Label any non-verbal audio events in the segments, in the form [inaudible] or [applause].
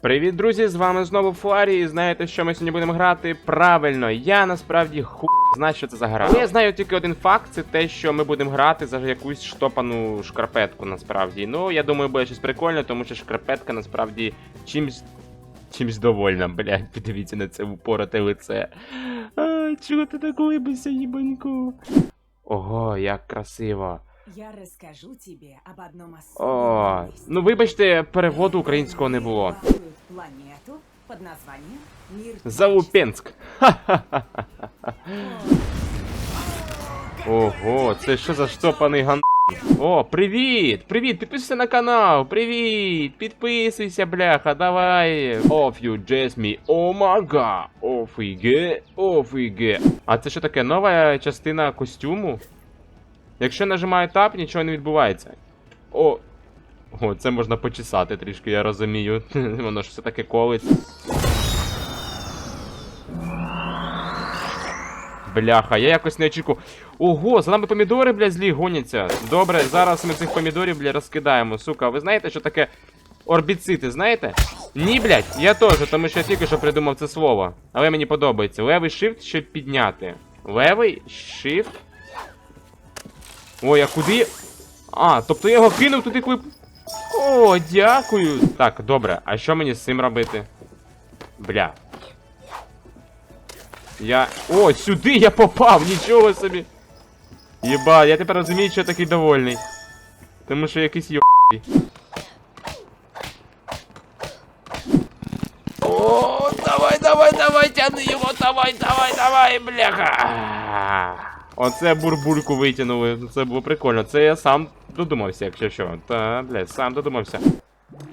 Привіт, друзі! З вами знову Фуарі. І знаєте, що ми сьогодні будемо грати? Правильно, я насправді ху знаю, що це за гра. Я знаю тільки один факт: це те, що ми будемо грати за якусь штопану шкарпетку, насправді. Ну, я думаю, буде щось прикольне, тому що шкарпетка насправді чимсь. Чимсь довольна, блядь, [laughs] подивіться на це упороте лице. А, чого ти так улибишся, їбаньку? Ого, як красиво. Я расскажу тебе об одном О, ну вибачте, переводу українського не було. Планету под названием Мир Заупенськ. Ого, це що за штопаний ган... О, привіт! Привіт! Підписуйся на канал! Привіт! Підписуйся, бляха, давай! Off you just me! О мага! Офіге! Офіге! А це що таке? Нова частина костюму? Якщо нажимаю тап, нічого не відбувається. О! О, це можна почесати трішки, я розумію. [laughs] Воно ж все таке колиться. Бляха, я якось не очікував. Ого, за нами помідори, блядь, злі гоняться. Добре, зараз ми цих помідорів, блядь, розкидаємо. Сука, ви знаєте, що таке орбіцити, знаєте? Ні, блядь, я теж, тому що я тільки що придумав це слово. Але мені подобається. Левий shift, щоб підняти. Левий shift. Ой, а куди? А, тобто я його кинув туди, коли. О, дякую. Так, добре, а що мені з цим робити? Бля. Я. О, сюди я попав! Нічого собі! Єба, я тепер розумію, що я такий довольний. Тому що якийсь йо. О, давай, давай, давай, тяни його, давай, давай, давай, бляха. Оце бурбульку витягнули. Це було прикольно. Це я сам додумався, якщо що. Та, блядь, сам додумався.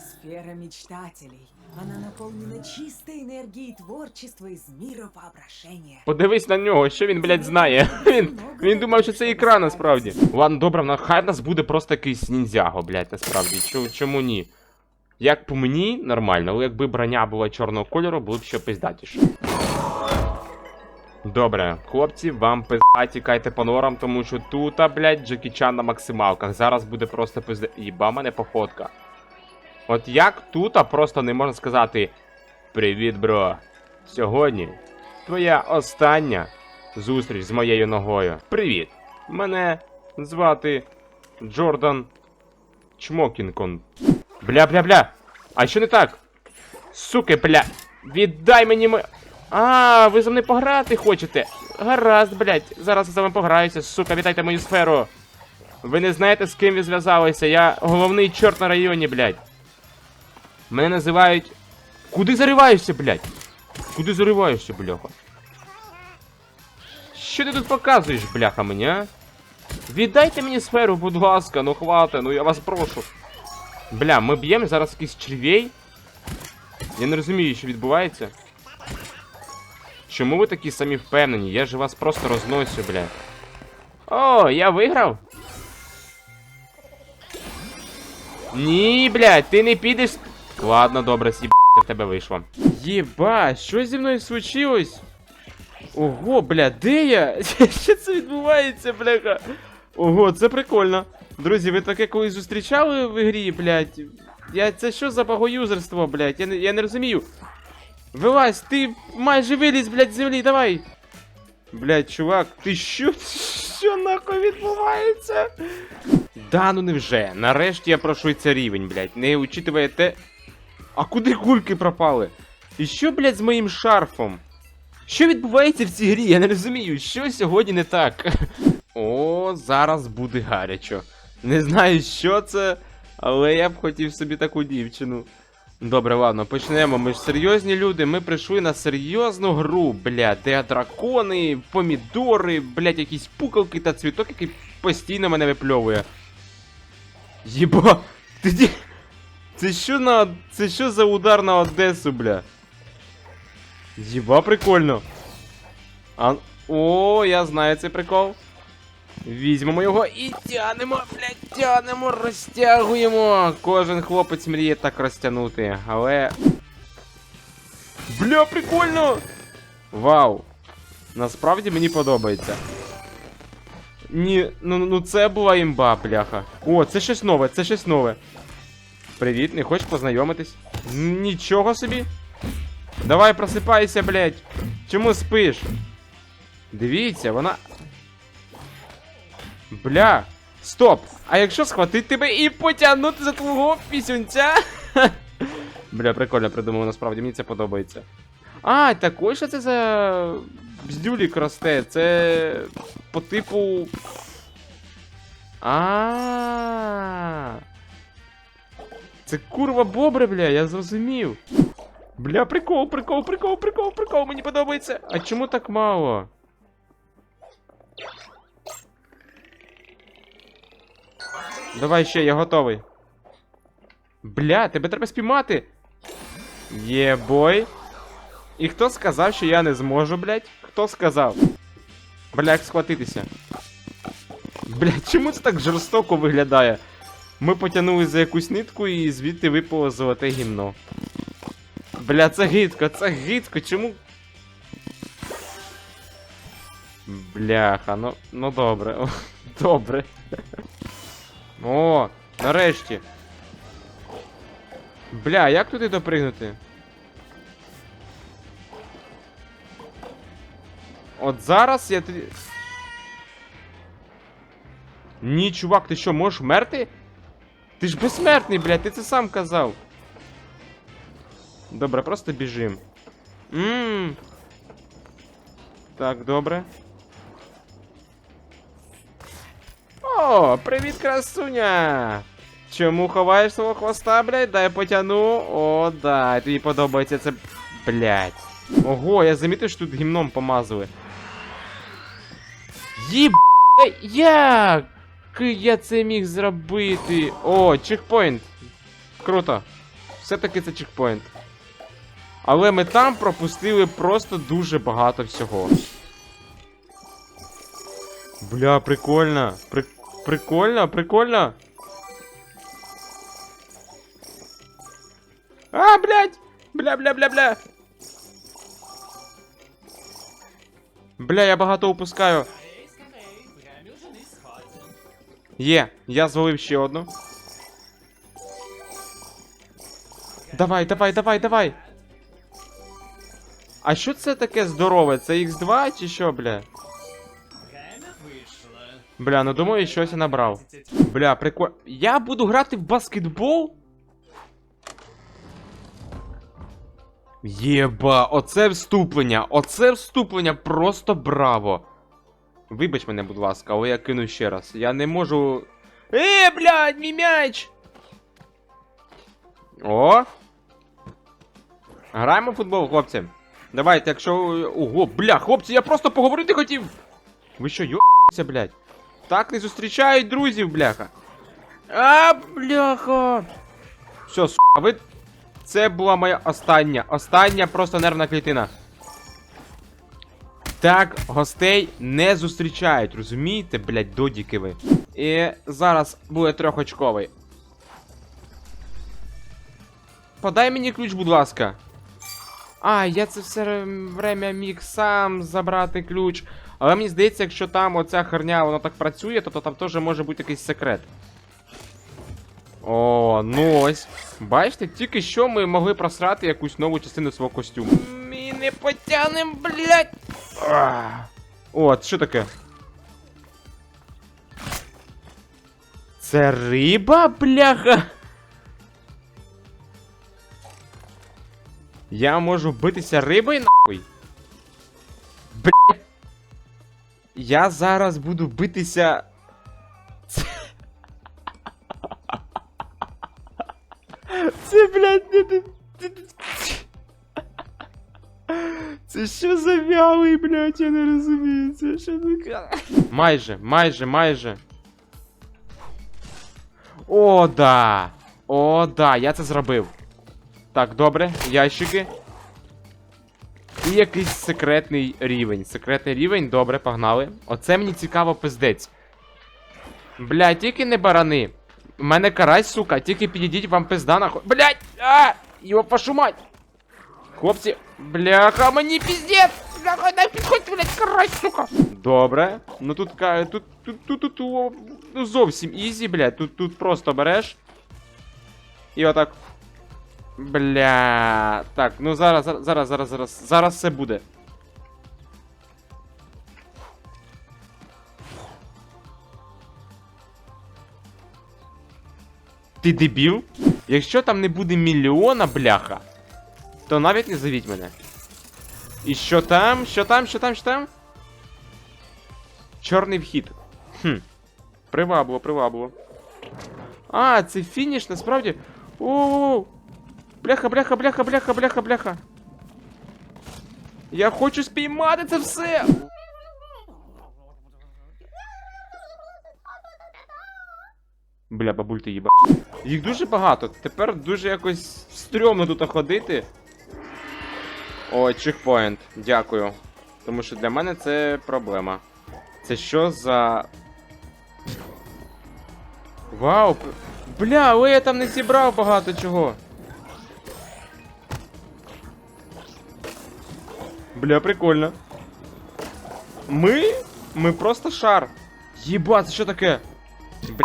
Сфера мечтателей. Она наполнена чистой энергией творчества из мировоображення. Подивись на нього, що він, блядь, знає. Він, він думав, що це ікра насправді. Ладно, добре, на- хай нас буде просто якийсь ніндзяго, блядь, насправді. Чому, чому ні? Як по мені, нормально, але якби броня була чорного кольору, було б ще пиздатіше. Добре, хлопці, вам пизда, тікайте по норам, тому що тут, блядь, Джекі Чан на максималках. Зараз буде просто пизда. Їба мене походка. От як тут просто не можна сказати Привіт, бро. Сьогодні твоя остання зустріч з моєю ногою. Привіт! Мене звати Джордан Чмокінкон. Бля-бля-бля! А що не так? Суки, бля! Віддай мені. А, ви за мною пограти хочете? Гаразд, блядь, зараз я з вами пограюся, сука, вітайте мою сферу. Ви не знаєте, з ким ви зв'язалися, я головний чорт на районі, блядь. Мене називають. Куди зариваєшся, блядь? Куди зариваєшся, бляха? Що ти тут показуєш, бляха, мені, а? Віддайте мені сферу, будь ласка, ну хвата, ну я вас прошу. Бля, ми б'ємо зараз якийсь червей. Я не розумію, що відбувається. Чому ви такі самі впевнені? Я ж вас просто розносю, бля. О, я виграв? Ні, блядь, ти не підеш. Ладно, добре, сіб в тебе вийшло. Єба, що зі мною случилось? Ого, бля, де я? [laughs] Що це відбувається, бляха? Ого, це прикольно. Друзі, ви таке колись зустрічали в ігрі, блядь? Я це що за богоюзерство, блядь? Я не, я не розумію. Вилазь, ти майже виліз, блядь, з землі, давай. Блядь, чувак, ти що? Що нахуй відбувається? Да, ну невже. Нарешті я пройшов цей рівень, блядь. Не учитывая те. А куди кульки пропали? І що, блядь, з моїм шарфом? Що відбувається в цій грі? Я не розумію, що сьогодні не так. [laughs] О, зараз буде гарячо. Не знаю, що це, але я б хотів собі таку дівчину. Добре, ладно, почнемо. Ми ж серйозні люди, ми прийшли на серйозну гру, блядь, де дракони, помідори, блядь, якісь пукалки та цвіток, який постійно мене випльовує. Єба, ти. Це що на. Це що за удар на Одесу, бля? Єба, прикольно. А... О, я знаю цей прикол. Візьмемо його і тянемо, блядь, тянемо, розтягуємо. Кожен хлопець мріє так розтягнути, але. Бля, прикольно! Вау! Насправді мені подобається. Ні, ну, ну це була імба, бляха. О, це щось нове, це щось нове. Привіт, не хочеш познайомитись? Нічого собі. Давай просипайся, блядь. Чому спиш? Дивіться, вона. Бля. Стоп! А якщо схватити тебе і потягнути за твого пісюнця? [laughs] Бля, прикольно придумав, насправді, мені це подобається. А, також що це за бздюлік росте? Це по типу. А. Це курва бобре, бля, я зрозумів. Бля, прикол, прикол, прикол, прикол, прикол, мені подобається. А чому так мало? Давай ще, я готовий. Бля, тебе треба спіймати. Єбой. І хто сказав, що я не зможу, блядь? Хто сказав? Бля, як схватитися? Бля, чому це так жорстоко виглядає? Ми потягнули за якусь нитку і звідти випало золоте гімно. Бля, це гидко, це гидко, чому. Бляха, ну, ну добре. [laughs] Добре. О, нарешті. Бля, як туди допригнути? От зараз я тоді. Ні, чувак, ти що, можеш вмерти? Ти ж безсмертний, блядь, ти це сам казав. Добре, просто біжим. Ммм. Так, добре. Привіт, красуня! Чому ховаєш свого хвоста, блядь? Дай потяну. О, да, тобі подобається це. Блядь. Ого, я замітив, що тут гімном помазали. Їб... Як? я це міг зробити? О, чекпоінт. Круто. Все-таки це чекпоінт. Але ми там пропустили просто дуже багато всього. Бля, прикольно. При... Прикольно, прикольно. А, блядь! Бля, бля, я багато упускаю. Є, я зловив ще одну. Давай, давай, давай, давай. А що це таке здорове? Це Х2 чи що, бля? Бля, ну думаю, щось я набрав. Бля, прикольно. Я буду грати в баскетбол? Єба, оце вступлення, оце вступлення просто браво. Вибач мене, будь ласка, але я кину ще раз. Я не можу. Е, блядь, мій м'яч! О! Граємо в футбол, хлопці. Давайте, якщо. Ого, бля, хлопці, я просто поговорити хотів. Ви що, йобаєтеся, блядь? Так не зустрічають друзів, бляха. А, бляха. Все, сука, ви. Це була моя остання, остання просто нервна клітина. Так, гостей не зустрічають, розумієте, блядь, додіки ви. І зараз буде трьохочковий. Подай мені ключ, будь ласка. А, я це все время міг сам забрати ключ. Але мені здається, якщо там оця херня воно так працює, то, то там теж може бути якийсь секрет. О, ну ось. Бачите, тільки що ми могли просрати якусь нову частину свого костюму. Ми не потягнем, блядь. О, це що таке? Це риба, бляха? Я можу битися рибою нахуй? Блядь. Я зараз буду битися. Це, блядь, не- Це що за вялий, блядь, я не розумію. Це що таке? Майже, майже, майже. О, да! О, да, я це зробив. Так, добре, ящики. І якийсь секретний рівень. Секретний рівень, добре, погнали. Оце мені цікаво пиздець. Бля, тільки не барани. У мене карась, сука, тільки підійдіть вам пизда нахуй. Блять! А! Його вашу мать! Хлопці, бляха, мені піздець! Бляха, не підходьте, блять, карась, сука! Добре. Ну тут тут тут тут тут о, ну, зовсім ізі, блядь. Тут тут просто береш. І отак. Бля. Так, ну зараз, зараз, зараз, зараз, зараз, все буде. Ти дебіл? Якщо там не буде мільйона, бляха, то навіть не зовіть мене. І що там? Що там? Що там? Що там? Чорний вхід. Хм. Привабило, привабило. А, це фініш, насправді. О, бляха, бляха, бляха, бляха, бляха, бляха. Я хочу спіймати це все. Бля, бабуль ти їба. Їх дуже багато. Тепер дуже якось стрьомно тут ходити. О, чекпоінт. Дякую. Тому що для мене це проблема. Це що за. Вау! Бля, але я там не зібрав багато чого. Бля, прикольно. Ми? Ми просто шар. Єба, це що таке? Бля.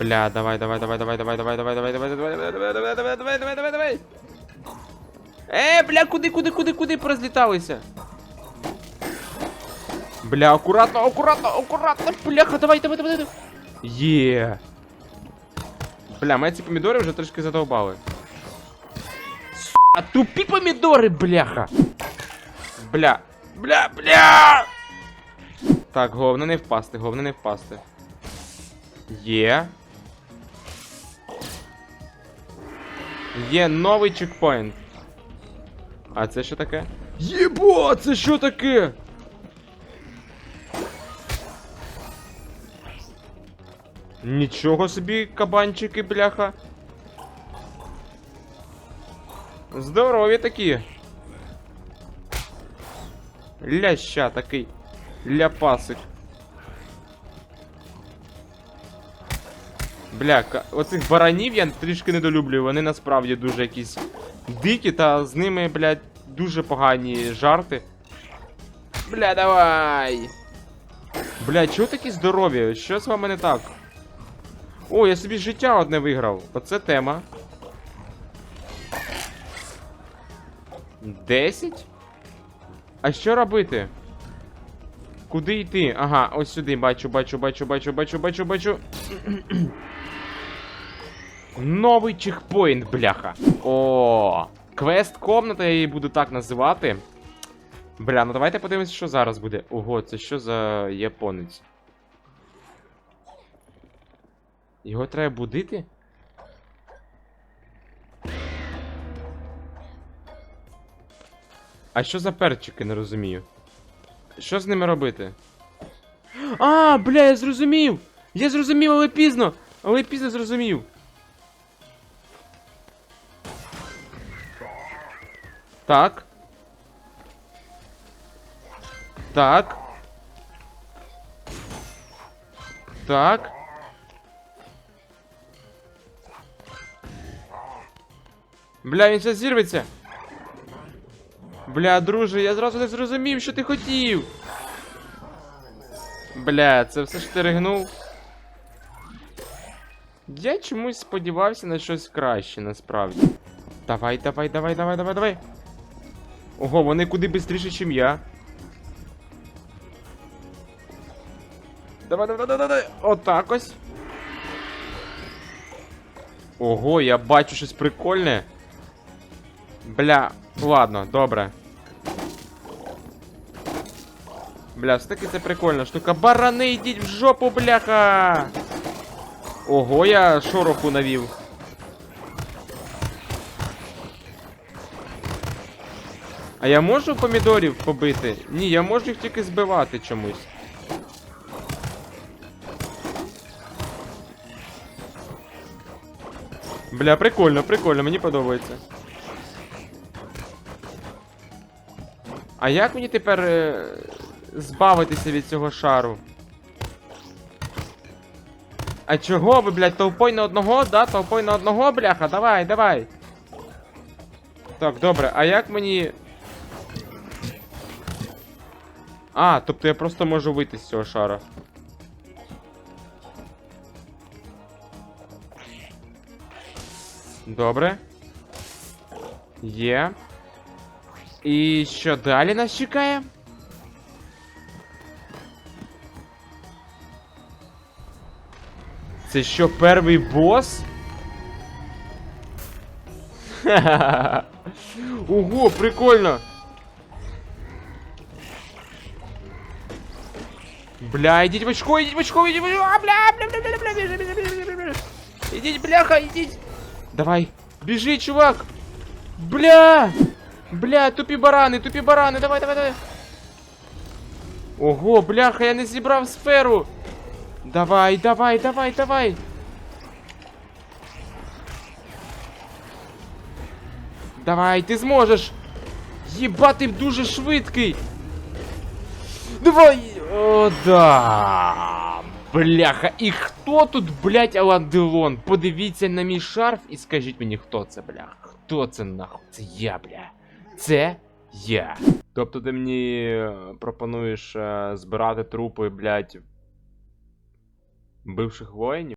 Бля, давай, давай, давай, давай, давай, давай, давай, давай, давай, давай, давай, давай, давай, давай, давай, давай, давай, давай. Е, бля, куди, куди, куди, куди порозліталися? Бля, акуратно, акуратно, акуратно, бляха, давай, давай, давай, давай. Є. Бля, мене ці помідори вже трошки задовбали. А тупі помідори, бляха. Бля, бля, бля. Так, головне не впасти, головне не впасти. Є. Є новий чекпоінт. А це що таке? Єбо, це що таке? Нічого собі, кабанчики, бляха. Здорові такі. Ляща такий. Ляпасик. Бля, оцих баранів я трішки недолюблюю, вони насправді дуже якісь дикі, та з ними, блядь, дуже погані жарти. Бля, давай! Бля, чого такі здорові? Що з вами не так? О, я собі життя одне виграв. Оце тема. 10? А що робити? Куди йти? Ага, ось сюди. Бачу, бачу, бачу, бачу, бачу, бачу, бачу. Новий чекпоінт, бляха. О, квест комната, я її буду так називати. Бля, ну давайте подивимось, що зараз буде. Ого, це що за японець? Його треба будити? А що за перчики, не розумію. Що з ними робити? А, бля, я зрозумів! Я зрозумів, але пізно! Але пізно зрозумів. Так. Так. Так. Бля, він зараз зірветься. Бля, друже, я зразу не зрозумів, що ти хотів. Бля, це все ж ти ригнув. Я чомусь сподівався на щось краще, насправді. Давай, давай, давай, давай, давай, давай. Ого, вони куди швидше, ніж я. Давай, давай, давай, давай. Отак ось. Ого, я бачу щось прикольне. Бля, ладно, добре. Бля, все-таки це прикольна штука. Барани, йдіть в жопу, бляха! Ого, я шороху навів. А я можу помідорів побити? Ні, я можу їх тільки збивати чомусь. Бля, прикольно, прикольно, мені подобається. А як мені тепер е, збавитися від цього шару? А чого ви, блядь, толпой на одного, да? Толпой на одного, бляха, давай, давай. Так, добре, а як мені. А, тобто я просто можу вийти з цього шара. Добре. Є. І що далі нас чекає? Це що, перший бос? Ха-ха-ха. [laughs] Ого, прикольно. Бля, идите в очко, идите в очко, идите в очко. А, бля, бля, бля, бля, бля, бежи, бежи, бежи, бежи, бежи. Идите, бляха, идите. Давай. Бежи, чувак. Бля. Бля, тупі барани, тупі барани. Давай, давай, давай. Ого, бляха, я не зібрав сферу. Давай, давай, давай, давай. Давай, ти зможеш. Єба, ти дуже швидкий. Давай. О, да. Бляха, і хто тут, блять, Аланделон? Подивіться на мій шарф і скажіть мені, хто це, бляха. Хто це нахуй? Це я, бля. Це я. Тобто ти мені е, пропонуєш е, збирати трупи, блять, бивших воїнів?